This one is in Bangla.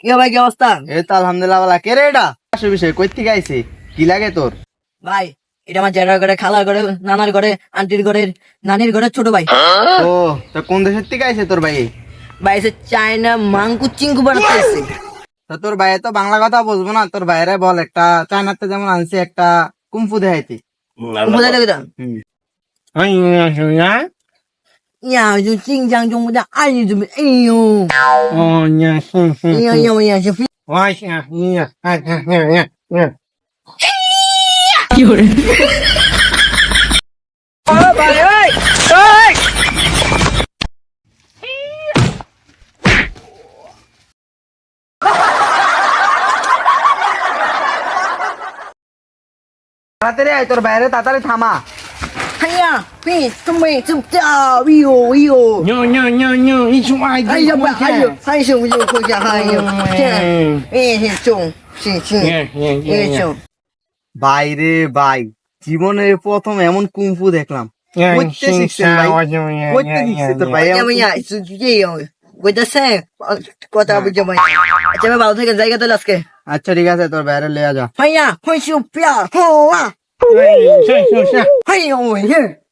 কি ভাই কি অবস্থা? এই তো আলহামদুলিল্লাহ বালা কে রে এটা? আসে বিষয় কই থেকে আইছে? কি লাগে তোর? ভাই এটা আমার জেঠার ঘরে খালার ঘরে নানার ঘরে আন্টির ঘরে নানির ঘরে ছোট ভাই। ও তা কোন দেশের থেকে আইছে তোর ভাই? ভাই সে চায়না মাংকু চিঙ্কু বানাচ্ছে তা তোর ভাই তো বাংলা কথা বুঝব না তোর ভাইরে বল একটা চায়নাতে যেমন আনছে একটা কুমফু দেখাইতে। বুঝা দেবে তো হুম ইয়া就晋江中的爱你怎么哎呦哎呀呀呀是非তাড়াতাড়ি আয় তোর বাইরে তাড়াতাড়ি থামা Hanya, pi, wiyo, wiyo. Nyo nyo nyo nyo, chung ai yo, yo yo. ভাই রে ভাই জীবনের প্রথম এমন কুংফু দেখলাম। কথা বুঝে আচ্ছা ভালো আচ্ছা ঠিক আছে তোর বাইরে লেয়া যা। ভাইয়া পিয়া 哎，是，是，是，哎哟，没事。